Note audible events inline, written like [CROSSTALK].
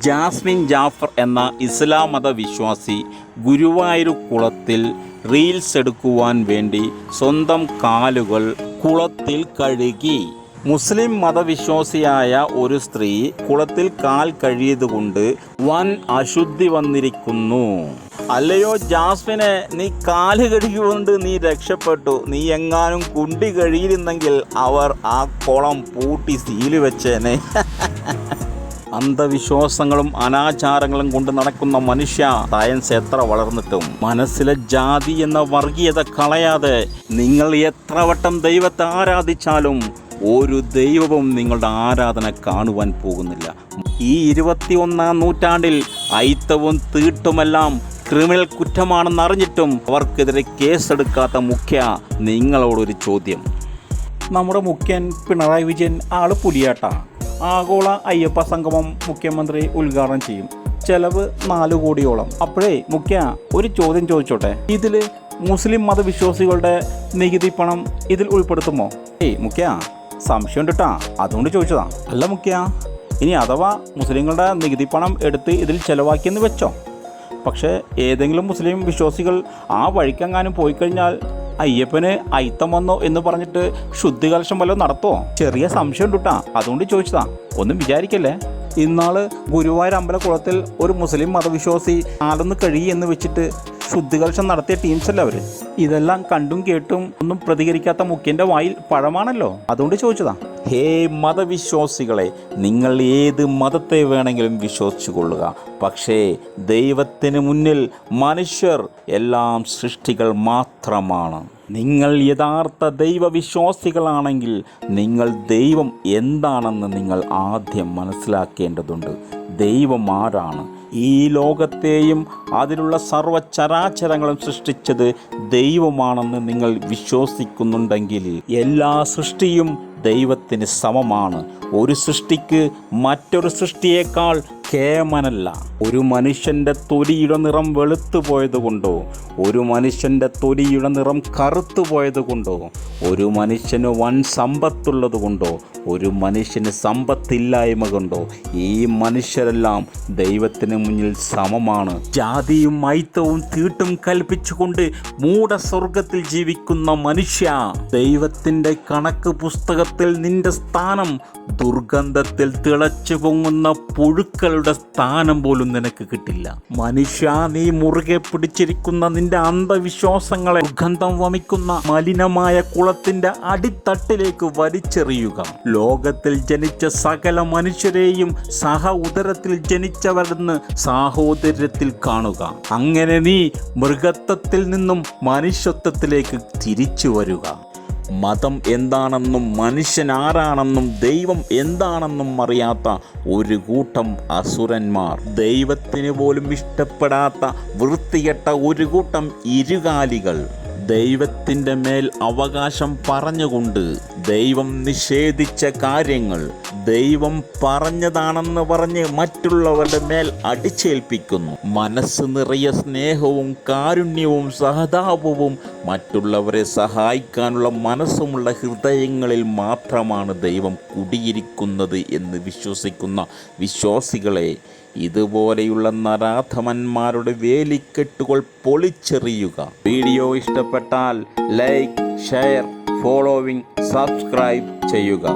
Jasmine Jafar എന്ന ഇസ്ലാം മത വിശ്വാസി ഗുരുവായൂർ കുളത്തിൽ റീൽസ് എടുക്കുവാൻ വേണ്ടി സ്വന്തം കാലുകൾ കുളത്തിൽ കഴുകി. മുസ്ലിം മതവിശ്വാസിയായ ഒരു സ്ത്രീ കുളത്തിൽ കാൽ കഴിയതുകൊണ്ട് വൻ അശുദ്ധി വന്നിരിക്കുന്നു. അല്ലയോ ജാസ്മിനെ നീ കാൽ കഴുകിക്കൊണ്ട് നീ രക്ഷപ്പെട്ടു. നീ എങ്ങാനും കുണ്ടി കഴിയിരുന്നെങ്കിൽ അവർ ആ കുളം പൂട്ടി സീൽ വെച്ചേനെ. [LAUGHS] അന്ധവിശ്വാസങ്ങളും അനാചാരങ്ങളും കൊണ്ട് നടക്കുന്ന മനുഷ്യ സയൻസ് എത്ര വളർന്നിട്ടും മനസ്സിലെ ജാതി എന്ന വർഗീയത കളയാതെ നിങ്ങൾ എത്ര വട്ടം ദൈവത്തെ ആരാധിച്ചാലും ഒരു ദൈവവും നിങ്ങളുടെ ആരാധന കാണുവാൻ പോകുന്നില്ല. ഈ ഇരുപത്തി ഒന്നാം നൂറ്റാണ്ടിൽ ഐത്തവും തീട്ടുമെല്ലാം ക്രിമിനൽ കുറ്റമാണെന്ന് അറിഞ്ഞിട്ടും അവർക്കെതിരെ കേസെടുക്കാത്ത മുഖ്യ നിങ്ങളോടൊരു ചോദ്യം. നമ്മുടെ മുഖ്യൻ പിണറായി വിജയൻ ആൾ പുലിയാട്ട. ആഗോള അയ്യപ്പ സംഗമം മുഖ്യമന്ത്രി ഉദ്ഘാടനം ചെയ്യും. ചെലവ് നാല് കോടിയോളം. അപ്പോഴേ മുഖ്യ ഒരു ചോദ്യം ചോദിച്ചോട്ടെ? ഇതിൽ മുസ്ലിം മതവിശ്വാസികളുടെ നികുതി പണം ഇതിൽ ഉൾപ്പെടുത്തുമോ? ഏയ് മുഖ്യ സംശയമുണ്ടട്ടാ കേട്ടാ അതുകൊണ്ട് ചോദിച്ചതാ. അല്ല മുഖ്യ ഇനി അഥവാ മുസ്ലിങ്ങളുടെ നികുതി പണം എടുത്ത് ഇതിൽ ചെലവാക്കിയെന്ന് വെച്ചോ? പക്ഷേ ഏതെങ്കിലും മുസ്ലിം വിശ്വാസികൾ ആ വഴിക്കെങ്ങാനും പോയി കഴിഞ്ഞാൽ അയ്യപ്പന് അയിത്തം വന്നോ എന്ന് പറഞ്ഞിട്ട് ശുദ്ധികലശം വല്ലതും നടത്തോ? ചെറിയ സംശയം ഉണ്ട് അതുകൊണ്ട് ചോദിച്ചതാ. ഒന്നും വിചാരിക്കല്ലേ? ഇന്നാൾ ഗുരുവായൂർ അമ്പലക്കുളത്തിൽ ഒരു മുസ്ലിം മതവിശ്വാസി ആലൊന്ന് കഴിയി എന്ന് വെച്ചിട്ട് ശുദ്ധികലശം നടത്തിയ ടീംസ് അല്ല അവർ? ഇതെല്ലാം കണ്ടും കേട്ടും ഒന്നും പ്രതികരിക്കാത്ത മുഖ്യന്റെ വായിൽ പഴമാണല്ലോ? അതുകൊണ്ട് ചോദിച്ചതാ. ഹേ മതവിശ്വാസികളെ നിങ്ങൾ ഏത് മതത്തെ വേണമെങ്കിലും വിശ്വസിച്ചു കൊള്ളുക പക്ഷേ ദൈവത്തിന് മുന്നിൽ മനുഷ്യർ എല്ലാം സൃഷ്ടികൾ മാത്രമാണ്. നിങ്ങൾ യഥാർത്ഥ ദൈവവിശ്വാസികളാണെങ്കിൽ നിങ്ങൾ ദൈവം എന്താണെന്ന് നിങ്ങൾ ആദ്യം മനസ്സിലാക്കേണ്ടതുണ്ട്. ദൈവം ആരാണ്? ഈ ലോകത്തെയും അതിലുള്ള സർവചരാചരങ്ങളും സൃഷ്ടിച്ചത് ദൈവമാണെന്ന് നിങ്ങൾ വിശ്വസിക്കുന്നുണ്ടെങ്കിൽ എല്ലാ സൃഷ്ടിയും ദൈവത്തിന് സമമാണ്. ഒരു സൃഷ്ടിക്ക് മറ്റൊരു സൃഷ്ടിയേക്കാൾ കേമനല്ല ഒരു മനുഷ്യന്റെ തൊലിയുടെ നിറം വെളുത്തു പോയതുകൊണ്ടോ ഒരു മനുഷ്യന്റെ തൊലിയുടെ നിറം കറുത്തു പോയതുകൊണ്ടോ ഒരു മനുഷ്യന് വൻ സമ്പത്തുള്ളത് കൊണ്ടോ ഒരു മനുഷ്യന് സമ്പത്തില്ലായ്മ കൊണ്ടോ ഈ മനുഷ്യരെല്ലാം ദൈവത്തിന് മുന്നിൽ സമമാണ്. ജാതിയും മൈത്തവും തീട്ടും കൽപ്പിച്ചുകൊണ്ട് മൂടസ്വർഗത്തിൽ ജീവിക്കുന്ന മനുഷ്യ ദൈവത്തിന്റെ കണക്ക് പുസ്തകത്തിൽ നിന്റെ സ്ഥാനം ദുർഗന്ധത്തിൽ തിളച്ചു പൊങ്ങുന്ന പുഴുക്കളുടെ സ്ഥാനം പോലും നിനക്ക് കിട്ടില്ല. മനുഷ്യ നീ മുറുകെ പിടിച്ചിരിക്കുന്ന നിന്റെ അന്ധവിശ്വാസങ്ങളെ ദുർഗന്ധം വമിക്കുന്ന മലിനമായ കുളത്തിന്റെ അടിത്തട്ടിലേക്ക് വലിച്ചെറിയുക. ലോകത്തിൽ ജനിച്ച സകല മനുഷ്യരെയും സഹ ഉദരത്തിൽ ജനിച്ചവരെന്ന് സാഹോദര്യത്തിൽ കാണുക. അങ്ങനെ നീ മൃഗത്വത്തിൽ നിന്നും മനുഷ്യത്വത്തിലേക്ക് തിരിച്ചു വരിക. മതം എന്താണെന്നും മനുഷ്യൻ ആരാണെന്നും ദൈവം എന്താണെന്നും അറിയാത്ത ഒരു കൂട്ടം അസുരന്മാർ. ദൈവത്തിന് പോലും ഇഷ്ടപ്പെടാത്ത വൃത്തികെട്ട ഒരു കൂട്ടം ഇരുകാലികൾ. ദൈവത്തിന്റെ മേൽ അവകാശം പറഞ്ഞുകൊണ്ട് ദൈവം നിഷേധിച്ച കാര്യങ്ങൾ. ദൈവം പറഞ്ഞതാണെന്ന് പറഞ്ഞ് മറ്റുള്ളവരുടെ മേൽ അടിച്ചേൽപ്പിക്കുന്നു. മനസ്സ് നിറയെ സ്നേഹവും കാരുണ്യവും സഹതാപവും മറ്റുള്ളവരെ സഹായിക്കാനുള്ള മനസ്സുമുള്ള ഹൃദയങ്ങളിൽ മാത്രമാണ് ദൈവം കുടിയിരിക്കുന്നത് എന്ന് വിശ്വസിക്കുന്ന വിശ്വാസികളെ ഇതുപോലെയുള്ള നരാധമന്മാരുടെ വേലിക്കെട്ടുകൾ പൊളിച്ചെറിയുക. വീഡിയോ ഇഷ്ടപ്പെട്ടാൽ ലൈക്ക് ഷെയർ ഫോളോവിംഗ് സബ്സ്ക്രൈബ് ചെയ്യുക.